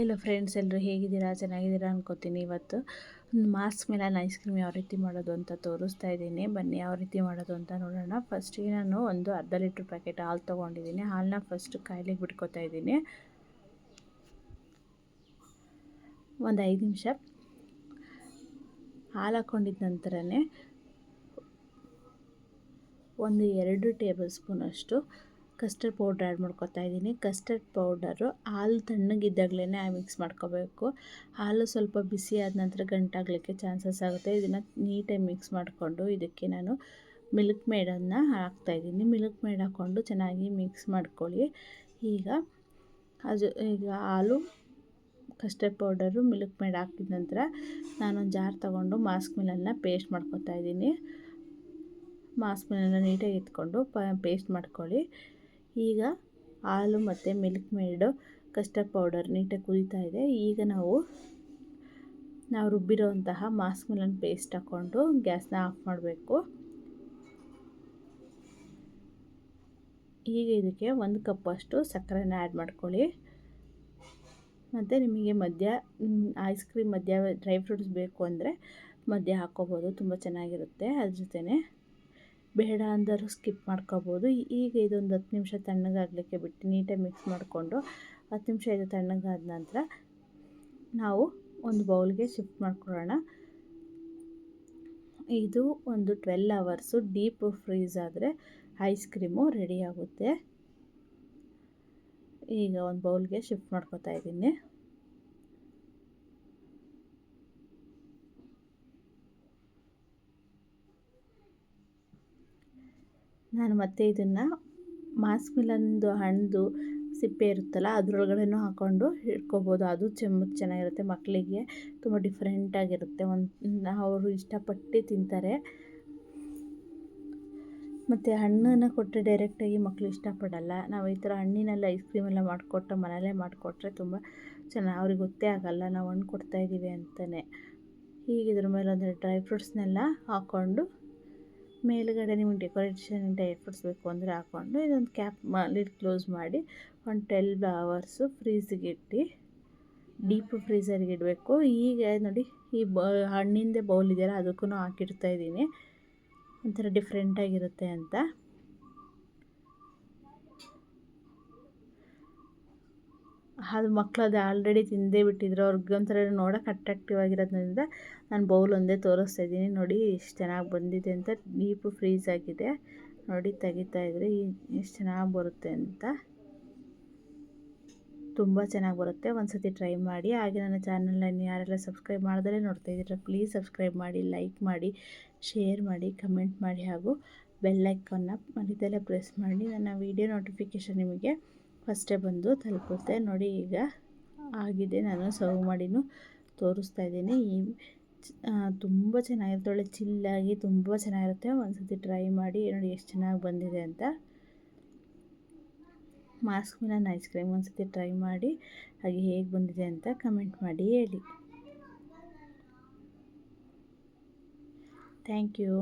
Hi friends ಎಲ್ಲರೂ ಹೇಗಿದ್ದೀರಾ? ಚೆನ್ನಾಗಿದ್ದೀರಾ ಅನ್ಕೋತೀನಿ ಇವತ್ತು. ಮಾಸ್ಕ್ ಮೇಲೆ ನಾನು ಐಸ್ ಕ್ರೀಮ್ ಯಾವ ರೀತಿ ಮಾಡೋದು ಅಂತ ತೋರಿಸ್ತಾ ಇದ್ದೀನಿ. ಬನ್ನಿ ಯಾವ ರೀತಿ ಮಾಡೋದು ಅಂತ ನೋಡೋಣ. ಫಸ್ಟಿಗೆ ನಾನು ಒಂದು ಅರ್ಧ ಲೀಟ್ರ್ ಪ್ಯಾಕೆಟ್ ಹಾಲು ತೊಗೊಂಡಿದ್ದೀನಿ. ಹಾಲನ್ನ ಫಸ್ಟ್ ಕಾಯಿಲೆಗೆ ಬಿಟ್ಕೋತಾ ಇದ್ದೀನಿ. ಒಂದು ಐದು ನಿಮಿಷ. ಹಾಲು ಹಾಕ್ಕೊಂಡಿದ್ದ ನಂತರನೇ ಒಂದು ಎರಡು ಟೇಬಲ್ ಸ್ಪೂನಷ್ಟು ಕಸ್ಟರ್ಡ್ ಪೌಡ್ರ್ ಆ್ಯಡ್ ಮಾಡ್ಕೊತಾ ಇದ್ದೀನಿ. ಕಸ್ಟರ್ಡ್ ಪೌಡರು ಹಾಲು ತಣ್ಣಗಿದ್ದಾಗಲೇ ಮಿಕ್ಸ್ ಮಾಡ್ಕೋಬೇಕು. ಹಾಲು ಸ್ವಲ್ಪ ಬಿಸಿ ಆದ ನಂತರ ಗಂಟಾಗಲಿಕ್ಕೆ ಚಾನ್ಸಸ್ ಆಗುತ್ತೆ. ಇದನ್ನು ನೀಟಾಗಿ ಮಿಕ್ಸ್ ಮಾಡಿಕೊಂಡು ಇದಕ್ಕೆ ನಾನು ಮಿಲ್ಕ್ ಮೇಡನ್ನು ಹಾಕ್ತಾಯಿದ್ದೀನಿ ಮಿಲ್ಕ್ ಮೇಡ್ ಹಾಕ್ಕೊಂಡು ಚೆನ್ನಾಗಿ ಮಿಕ್ಸ್ ಮಾಡ್ಕೊಳ್ಳಿ. ಈಗ ಅದು ಈಗ ಹಾಲು ಕಸ್ಟರ್ಡ್ ಪೌಡರು ಮಿಲ್ಕ್ ಮೇಡ್ ಹಾಕಿದ ನಂತರ ನಾನೊಂದು ಜಾರ್ ತೊಗೊಂಡು ಮಾಸ್ಕ್ ಮಿಲನ್ನು ಪೇಸ್ಟ್ ಮಾಡ್ಕೊತಾ ಇದ್ದೀನಿ. ಮಾಸ್ಕ್ ಮಿಲನ್ನು ನೀಟಾಗಿ ಇಟ್ಕೊಂಡು ಪೇಸ್ಟ್ ಮಾಡ್ಕೊಳ್ಳಿ. ಈಗ ಹಾಲು ಮತ್ತು ಮಿಲ್ಕ್ ಮೇಡು ಕಸ್ಟರ್ಡ್ ಪೌಡರ್ ನೀಟಾಗಿ ಕುದೀತಾ ಇದೆ. ಈಗ ನಾವು ನಾವು ರುಬ್ಬಿರೋಂತಹ ಮಾಸ್ಕ್ ಮಿಲನ್ ಪೇಸ್ಟ್ ಹಾಕ್ಕೊಂಡು ಗ್ಯಾಸ್ನ ಆಫ್ ಮಾಡಬೇಕು. ಈಗ ಇದಕ್ಕೆ ಒಂದು ಕಪ್ಪಷ್ಟು ಸಕ್ಕರೆನ ಆ್ಯಡ್ ಮಾಡ್ಕೊಳ್ಳಿ. ಮತ್ತು ನಿಮಗೆ ಮಧ್ಯ, ಐಸ್ ಕ್ರೀಮ್ ಮಧ್ಯ ಡ್ರೈ ಫ್ರೂಟ್ಸ್ ಬೇಕು ಅಂದರೆ ಮಧ್ಯ ಹಾಕ್ಕೋಬೋದು, ತುಂಬ ಚೆನ್ನಾಗಿರುತ್ತೆ ಅದ್ರ ಜೊತೆನೇ. ಬೇಡ ಅಂದರೂ ಸ್ಕಿಪ್ ಮಾಡ್ಕೋಬೋದು. ಈಗ ಇದೊಂದು ಹತ್ತು ನಿಮಿಷ ತಣ್ಣಗಾಗಲಿಕ್ಕೆ ಬಿಟ್ಟು ನೀಟಾಗಿ ಮಿಕ್ಸ್ ಮಾಡಿಕೊಂಡು ಹತ್ತು ನಿಮಿಷ ಇದು ತಣ್ಣಗಾದ ನಂತರ ನಾವು ಒಂದು ಬೌಲ್ಗೆ ಶಿಫ್ಟ್ ಮಾಡ್ಕೊಳ್ಳೋಣ. ಇದು ಒಂದು ಟ್ವೆಲ್ ಅವರ್ಸು ಡೀಪ್ ಫ್ರೀಸ್ ಆದರೆ ಐಸ್ ಕ್ರೀಮು ರೆಡಿ ಆಗುತ್ತೆ. ಈಗ ಒಂದು ಬೌಲ್ಗೆ ಶಿಫ್ಟ್ ಮಾಡ್ಕೋತಾ ಇದ್ದೀನಿ. ನಾನು ಮತ್ತೆ ಇದನ್ನು ಮಾಸ್ಕ್ ಮಿಲನ್ದು ಹಣ್ಣು ಸಿಪ್ಪೆ ಇರುತ್ತಲ್ಲ, ಅದರೊಳಗಡೆನೂ ಹಾಕ್ಕೊಂಡು ಇಟ್ಕೋಬೋದು. ಅದು ಚೆಮ್ಮ ಚೆನ್ನಾಗಿರುತ್ತೆ. ಮಕ್ಕಳಿಗೆ ತುಂಬ ಡಿಫ್ರೆಂಟಾಗಿರುತ್ತೆ ಒಂದು, ಅವರು ಇಷ್ಟಪಟ್ಟು ತಿಂತಾರೆ. ಮತ್ತು ಹಣ್ಣನ್ನು ಕೊಟ್ಟರೆ ಡೈರೆಕ್ಟಾಗಿ ಮಕ್ಕಳು ಇಷ್ಟಪಡಲ್ಲ. ನಾವು ಈ ಥರ ಹಣ್ಣಿನಲ್ಲಿ ಐಸ್ ಕ್ರೀಮೆಲ್ಲ ಮಾಡಿಕೊಟ್ಟು ಮನೆಯಲ್ಲೇ ಮಾಡಿಕೊಟ್ರೆ ತುಂಬ ಚೆನ್ನಾಗಿ, ಅವ್ರಿಗೆ ಗೊತ್ತೇ ಆಗೋಲ್ಲ. ನಾವು ಹಣ್ಣು ಕೊಡ್ತಾಯಿದ್ದೀವಿ ಅಂತಲೇ ಹೀಗೆ ಇದ್ರ ಮೇಲೆ ಒಂದು ಡ್ರೈ ಫ್ರೂಟ್ಸ್ನೆಲ್ಲ ಹಾಕ್ಕೊಂಡು ಮೇಲುಗಡೆ ನಿಮ್ಗೆ ಡೆಕೋರೇಷನ್ ಡ್ರೈ ಫ್ರೂಟ್ಸ್ ಬೇಕು ಅಂದರೆ ಹಾಕ್ಕೊಂಡು ಇದೊಂದು ಕ್ಯಾಪ್ ಲಿಡ್ ಕ್ಲೋಸ್ ಮಾಡಿ ಒಂದು ಟ್ವೆಲ್ವ್ ಅವರ್ಸು ಫ್ರೀಸಿಗೆ ಇಟ್ಟು ಡೀಪ್ ಫ್ರೀಸರ್ಗೆ ಇಡಬೇಕು. ಈಗ ನೋಡಿ ಈ ಬ ಹಣ್ಣಿಂದೆ ಬೌಲ್ ಇದೆಯಲ್ಲ ಅದಕ್ಕೂ ಹಾಕಿಡ್ತಾ ಇದ್ದೀನಿ. ಒಂಥರ ಡಿಫ್ರೆಂಟಾಗಿರುತ್ತೆ ಅಂತ. ಅದು ಮಕ್ಕಳು ಅದು ಆಲ್ರೆಡಿ ತಿಂದೇ ಬಿಟ್ಟಿದ್ರು. ಅವ್ರಿಗೆ ಒಂಥರ ನೋಡೋಕೆ ಅಟ್ರಾಕ್ಟಿವ್ ಆಗಿರೋದ್ರಿಂದ ನಾನು ಬೌಲ್ ಒಂದೇ ತೋರಿಸ್ತಾ ಇದ್ದೀನಿ. ನೋಡಿ ಎಷ್ಟು ಚೆನ್ನಾಗಿ ಬಂದಿದೆ ಅಂತ. ಡೀಪು ಫ್ರೀಸ್ ಆಗಿದೆ. ನೋಡಿ ತೆಗಿತಾ ಇದ್ರೆ ಎಷ್ಟು ಚೆನ್ನಾಗಿ ಬರುತ್ತೆ ಅಂತ. ತುಂಬ ಚೆನ್ನಾಗಿ ಬರುತ್ತೆ. ಒಂದು ಸತಿ ಟ್ರೈ ಮಾಡಿ. ಹಾಗೆ ನನ್ನ ಚಾನಲನ್ನು ಯಾರೆಲ್ಲ ಸಬ್ಸ್ಕ್ರೈಬ್ ಮಾಡಿದ್ರೆ ನೋಡ್ತಾ ಇದ್ದೀರ ಪ್ಲೀಸ್ ಸಬ್ಸ್ಕ್ರೈಬ್ ಮಾಡಿ ಲೈಕ್ ಮಾಡಿ ಶೇರ್ ಮಾಡಿ ಕಮೆಂಟ್ ಮಾಡಿ ಹಾಗೂ ಬೆಲ್ಲೈಕನ್ನ ಮನೆಯಲ್ಲೇ ಪ್ರೆಸ್ ಮಾಡಿ. ನನ್ನ ವೀಡಿಯೋ ನೋಟಿಫಿಕೇಷನ್ ನಿಮಗೆ ಫಸ್ಟೇ ಬಂದು ತಲುಪುತ್ತೆ. ನೋಡಿ ಈಗ ಆಗಿದೆ. ನಾನು ಸರ್ವ್ ಮಾಡಿನೂ ತೋರಿಸ್ತಾ ಇದ್ದೀನಿ. ಈ ತುಂಬ ಚೆನ್ನಾಗಿರುತ್ತೆ. ಒಳ್ಳೆ ಚಿಲ್ಲಾಗಿ ತುಂಬ ಚೆನ್ನಾಗಿರುತ್ತೆ. ಒಂದು ಸತಿ ಟ್ರೈ ಮಾಡಿ. ನೋಡಿ ಎಷ್ಟು ಚೆನ್ನಾಗಿ ಬಂದಿದೆ ಅಂತ. ಮಾಸ್ಕ್ ಮಿಲನ್ ಐಸ್ ಕ್ರೀಮ್ ಒಂದು ಸತಿ ಟ್ರೈ ಮಾಡಿ. ಹಾಗೆ ಹೇಗೆ ಬಂದಿದೆ ಅಂತ ಕಮೆಂಟ್ ಮಾಡಿ ಹೇಳಿ. Thank you.